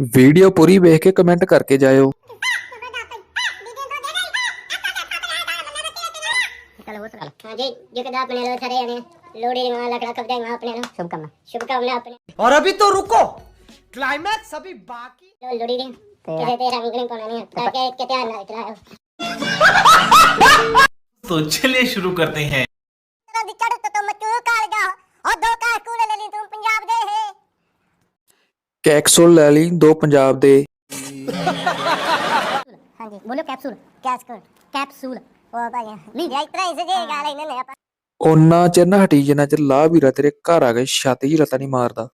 Video पूरी वेख के कमेंट करके जायो। और अभी तो रुको। क्लाइमैक्स अभी बाकी। तो चलिए शुरू करते हैं। तो तो तो तो तो तो तो तो ਕੈਕਸੂਲ ਲੈ ਲਈ ਦੋ ਪੰਜਾਬ ਦੇ। ਹਾਂਜੀ ਬੋਲੋ ਕੈਪਸੂਲ ਕੈਪਸੂਲ ਕੈਪਸੂਲ। ਉਹ ਭਾਈ ਨਹੀਂ ਇਹ ਇਤਰਾ ਹੀ ਸਜੇ ਗਾ ਲੈਨੇ ਨੇ ਆਪਾਂ। ਉਹਨਾਂ ਚਿਰ ਨਾ ਹਟੀ ਜਿੰਨਾ ਚਿਰ ਲਾ ਵੀਰਾ ਤੇਰੇ ਘਰ ਆ ਕੇ ਛਾਤੀ 'ਚ ਲੱਤਾਂ ਨਹੀਂ ਮਾਰਦਾ।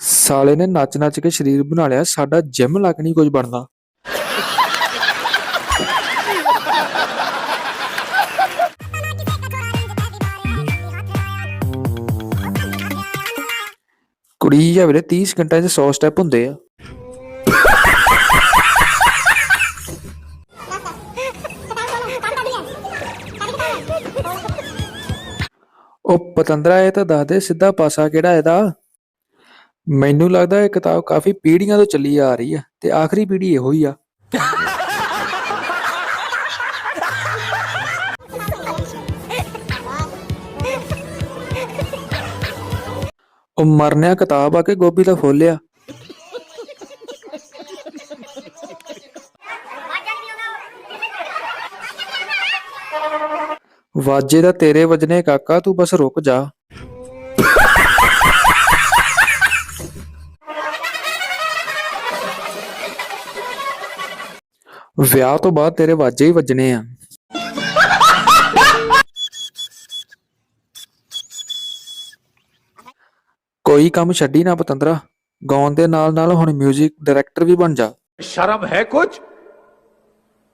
ਸਾਲੇ ਨੇ ਨੱਚ ਨੱਚ ਕੇ ਸਰੀਰ ਬਣਾ ਲਿਆ ਸਾਡਾ ਜਿਮ ਲੱਗ ਨਹੀਂ ਕੁਝ ਬਣਦਾ। ਕੁੜੀ ਜਾਂ ਵੀਰੇ 30 ਸਕਿੰਟਾਂ 'ਚ 100 ਸਟੈਪ ਹੁੰਦੇ ਆ। ਉਹ ਪਤੰਦਰਾ, ਇਹ ਤਾਂ ਦੱਸ ਦੇ, ਸਿੱਧਾ ਪਾਸਾ ਕਿਹੜਾ ਇਹਦਾ? ਮੈਨੂੰ ਲੱਗਦਾ ਇਹ ਕਿਤਾਬ ਕਾਫੀ ਪੀੜ੍ਹੀਆਂ ਤੋਂ ਚੱਲੀ ਆ ਰਹੀ ਆ, ਤੇ ਆਖਰੀ ਪੀੜ੍ਹੀ ਇਹੋ ਹੀ ਆ। ਉਹ ਮਰਨਿਆ ਕਿਤਾਬ ਆ ਕੇ ਗੋਭੀ ਦਾ ਫੁੱਲ ਆ ਵਾਜੇ ਦਾ ਤੇਰੇ ਵਜਨੇ ਕਾਕਾ ਤੂੰ ਬਸ ਰੁਕ ਜਾ। ਵਿਆਹ ਤੋਂ ਬਾਅਦ ਤੇਰੇ ਵਾਜੇ ਹੀ ਵੱਜਣੇ ਆ। ਕੋਈ ਕੰਮ ਛੱਡੀ ਨਾ ਪਤੰਦਰਾ। ਗਾਉਣ ਦੇ ਨਾਲ ਨਾਲ ਹੁਣ 뮤직 ਡਾਇਰੈਕਟਰ ਵੀ ਬਣ ਜਾ। ਸ਼ਰਮ ਹੈ ਕੁਝ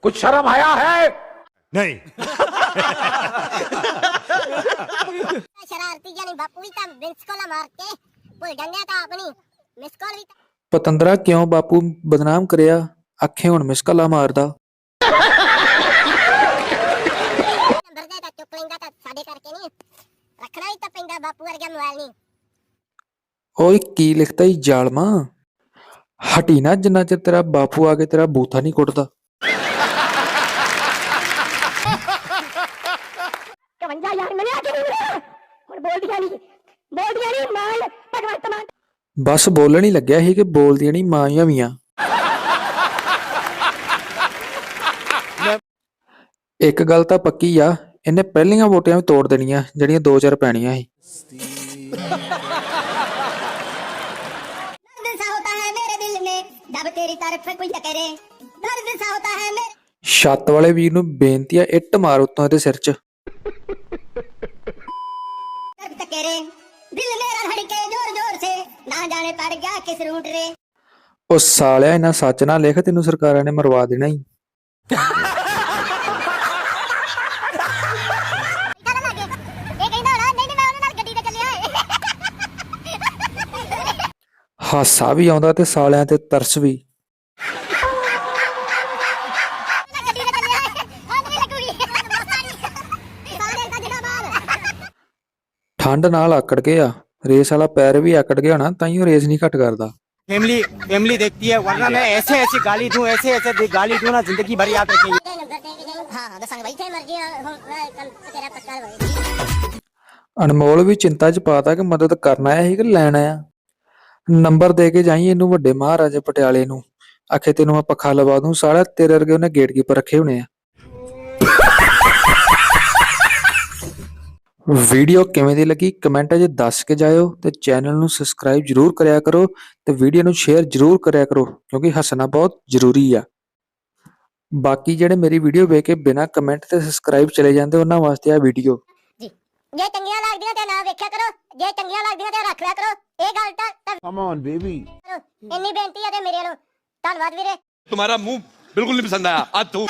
ਕੁਝ ਸ਼ਰਮ ਆਇਆ ਹੈ? ਨਹੀਂ। ਸ਼ਰਾਰਤੀ ਜਾਨੀ ਬਾਪੂ ਵੀ ਤਾਂ ਬਿੰਸ ਕੋਲਾ ਮਾਰ ਕੇ। ਭੁੱਲ ਜਾਂਦੇ ਆ ਤਾਂ ਆਪਣੀ ਮਿਸ ਕਾਲ ਵੀ ਤਾਂ- ਪਤੰਦਰਾ ਕਿਉਂ ਬਾਪੂ ਬਦਨਾਮ ਕਰਿਆ? ਅੱਖੇ ਹੁਣ ਮਿਸਕਲਾ ਮਾਰਦਾ। ਨੰਬਰ ਦੇ ਤਾਂ ਚੁੱਕ ਲੈਂਦਾ ਤਾਂ ਸਾਡੇ ਕਰਕੇ ਨਹੀਂ। ਰੱਖਣਾ ਵੀ ਤਾਂ ਪੈਂਦਾ ਬਾਪੂ ਵਰਗਾ ਮੋਬਾਈਲ ਨਹੀਂ। ਓਏ ਕੀ ਲਿਖਤਾ ਈ ਜ਼ਾਲਮਾ? ਹਟੀ ਨਾ ਜਿੰਨਾ ਚਿਰ ਤੇਰਾ ਬਾਪੂ ਆ ਕੇ ਤੇਰਾ ਬੂਥਾ ਨਹੀਂ ਕੁੱਟਦਾ। 51000 ਮਿਲਿਆ ਕਿ ਨਹੀਂ ਮਿਲਿਆ ਹੁਣ ਬੋਲਦੀਆਂ ਨਹੀਂ ਬੋਲਦੀਆਂ ਨਹੀਂ ਮਾਨ ਭਗਵੰਤ ਮਾਨ। ਬਸ ਬੋਲਣ ਹੀ ਲੱਗਿਆ ਸੀ ਕਿ ਬੋਲਦੀਆਂ ਨਹੀਂ ਮਾਈਆਂ ਵੀਆਂ ਇੱਕ ਗੱਲ ਤਾਂ ਪੱਕੀ ਆ ਇਹਨੇ ਪਹਿਲੀਆਂ ਵੋਟਾਂ ਵੀ ਤੋੜ ਦੇਣੀਆਂ ਜਿਹੜੀਆਂ ਦੋ ਚਾਰ ਪੈਣੀਆਂ ਸੀ। ਛੱਤ ਵਾਲੇ ਵੀਰ ਨੂੰ ਬੇਨਤੀ ਆ ਇੱਟ ਮਾਰ ਉਤੋਂ ਇਹਦੇ ਸਿਰ 'ਚ। ਦਰਦ ਉਹ ਸਾਲਿਆ ਇਹਨਾਂ ਸੱਚ ਨਾ ਲਿਖ ਤੈਨੂੰ ਸਰਕਾਰਾਂ ਨੇ ਮਰਵਾ ਦੇਣਾ ਹੀ ਹਾਸਾ ਵੀ ਆਉਂਦਾ ਤੇ ਸਾਲਿਆਂ ਤੇ ਤਰਸ ਵੀ ਮੈਂ ਗੱਡੀ ਤੇ ਚੱਲਿਆ ਏ ਹਾਂ ਨਹੀਂ ਲੱਗੂਗੀ ਸਾਰੇ ਤਾਂ ਜਿਹੜਾ ਬਾਹਰ ਠੰਡ ਨਾਲ ਆਕੜ ਕੇ ਆ ਰੇਸ ਵਾਲਾ ਪੈਰ ਵੀ ਆਕੜ ਗਿਆ ਹੋਣਾ ਤਾਂ ਹੀ ਉਹ ਰੇਸ ਨਹੀਂ ਘਟ ਕਰਦਾ फैमिली फैमिली देखती है वरना मैं ऐसे ऐसे गाली दूं ऐसे ऐसे दे- गाली दूं ना जिंदगी भर याद रखेंगे ਨੰਬਰ ਦੇ ਕੇ ਜਾਈਂ ਹਾਂ ਹਾਂ ਦੱਸਾਂਗੇ ਬਾਈ ਤੇ ਮਰਜੀ ਆ, ਹੁਣ ਨੰਬਰ ਦੇ ਕੇ ਜਾਈ ਇਹਨੂੰ ਵੱਡੇ ਮਹਾਰਾਜੇ ਪਟਿਆਲੇ ਨੂੰ। ਆਖੇ ਤੈਨੂੰ ਮੈਂ ਪੱਖਾ ਲਵਾ ਦੂੰ, ਸਾਲਾ ਤੇਰੇ ਵਰਗੇ ਉਹਨੇ ਗੇਟਕੀਪਰ ਰੱਖੇ ਹੋਣੇ ਆ। ਵੀਡੀਓ ਕਿਵੇਂ ਦੀ ਲੱਗੀ ਕਮੈਂਟ 'ਚ ਦੱਸ ਕੇ ਜਾਇਓ ਤੇ ਚੈਨਲ ਨੂੰ ਸਬਸਕ੍ਰਾਈਬ ਜਰੂਰ ਕਰਿਆ ਕਰੋ ਤੇ ਵੀਡੀਓ ਨੂੰ ਸ਼ੇਅਰ ਜਰੂਰ ਕਰਿਆ ਕਰੋ ਕਿਉਂਕਿ ਹੱਸਣਾ ਬਹੁਤ ਜ਼ਰੂਰੀ ਆ। ਬਾਕੀ ਜਿਹੜੇ ਮੇਰੀ ਵੀਡੀਓ ਵੇਖ ਕੇ ਬਿਨਾਂ ਕਮੈਂਟ ਤੇ ਸਬਸਕ੍ਰਾਈਬ ਚਲੇ ਜਾਂਦੇ ਉਹਨਾਂ ਵਾਸਤੇ ਆ ਵੀਡੀਓ। ਜੇ ਚੰਗੀਆਂ ਲੱਗਦੀਆਂ ਤੇ ਨਾ ਵੇਖਿਆ ਕਰੋ ਜੇ ਚੰਗੀਆਂ ਲੱਗਦੀਆਂ ਤੇ ਰੱਖ ਲਿਆ ਕਰੋ ਇਹ ਗੱਲ ਤਾਂ ਤਾਂ कम ऑन बेबी ਕਰੋ। ਇੰਨੀ ਬੇਨਤੀ ਹੈ ਤੇ ਮੇਰੇ ਵੱਲੋਂ ਧੰਨਵਾਦ ਵੀਰੇ तुम्हारा मुंह बिल्कुल नहीं पसंद आया आज तू